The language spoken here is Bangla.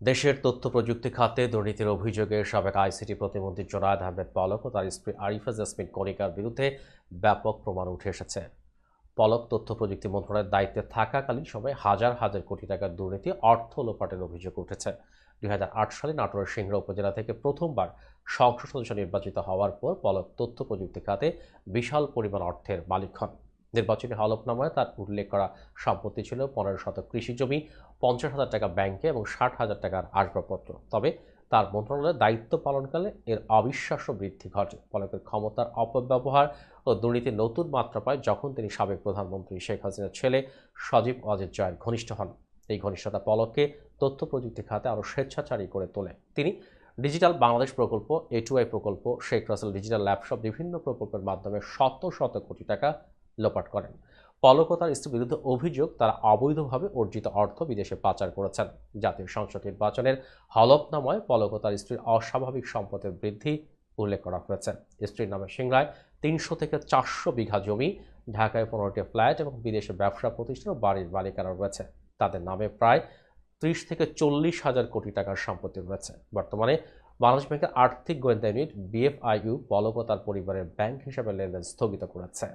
দেশের তথ্য প্রযুক্তি খাতে দুর্নীতির অভিযোগে সাবেক আইসিটি প্রতিমন্ত্রী জোনায়দ আহমেদ পলক ও তার স্ত্রী আরিফা জাসমিন কণিকার বিরুদ্ধে ব্যাপক প্রমাণ উঠে এসেছে। পলক তথ্য প্রযুক্তি মন্ত্রণালয়ের দায়িত্বে থাকাকালীন সময়ে হাজার হাজার কোটি টাকার দুর্নীতি অর্থ লোপাটের অভিযোগ উঠেছে। দুই হাজার আট সালে নাটোরের সিংড়া উপজেলা থেকে প্রথমবার সংসদ সদস্য নির্বাচিত হওয়ার পর পলক তথ্য প্রযুক্তি খাতে বিশাল পরিমাণ অর্থের মালিক হন। নির্বাচনী হলফনামায় তার উল্লেখ করা সম্পত্তি ছিল পনেরো শতক কৃষি জমি পঞ্চাশ হাজার টাকা ব্যাংকে এবং ষাট হাজার টাকার আসবাবপত্র। তবে তার মন্ত্রণালয়ের দায়িত্ব পালনকালে এর অবিশ্বাস্য বৃদ্ধি ঘটে। পলকের ক্ষমতার অপব্যবহার ও দুর্নীতির নতুন মাত্রা পায় যখন তিনি সাবেক প্রধানমন্ত্রী শেখ হাসিনার ছেলে সজীব অজিত জয়ের ঘনিষ্ঠ হন। এই ঘনিষ্ঠতা পলককে তথ্য প্রযুক্তি খাতে আরও স্বেচ্ছাচারী করে তোলে। তিনি ডিজিটাল বাংলাদেশ প্রকল্প এটুআই প্রকল্প, শেখ রাসেল ডিজিটাল ল্যাব সব বিভিন্ন প্রকল্পের মাধ্যমে শত শত কোটি টাকা লোপাট করেন। পলক তার স্ত্রীর বিরুদ্ধে অভিযোগ, তারা অবৈধভাবে অর্জিত অর্থ বিদেশে পাচার করেছেন। জাতীয় সংসদ নির্বাচনের হলফনামায় পলক তার স্ত্রীর অস্বাভাবিক সম্পদের বৃদ্ধি উল্লেখ করা হয়েছে। স্ত্রীর নামে সিংড়ায় তিনশো থেকে চারশো বিঘা জমি, ঢাকায় পনেরোটি ফ্ল্যাট এবং বিদেশে ব্যবসা প্রতিষ্ঠান ও বাড়ির মালিকানা রয়েছে। তাদের নামে প্রায় ত্রিশ থেকে চল্লিশ হাজার কোটি টাকার সম্পত্তি রয়েছে। বর্তমানে বাংলাদেশ ব্যাংকের আর্থিক গোয়েন্দা ইউনিট বিএফআইইউ পলক তার পরিবারের ব্যাংক হিসাবে লেনদেন স্থগিত করেছে।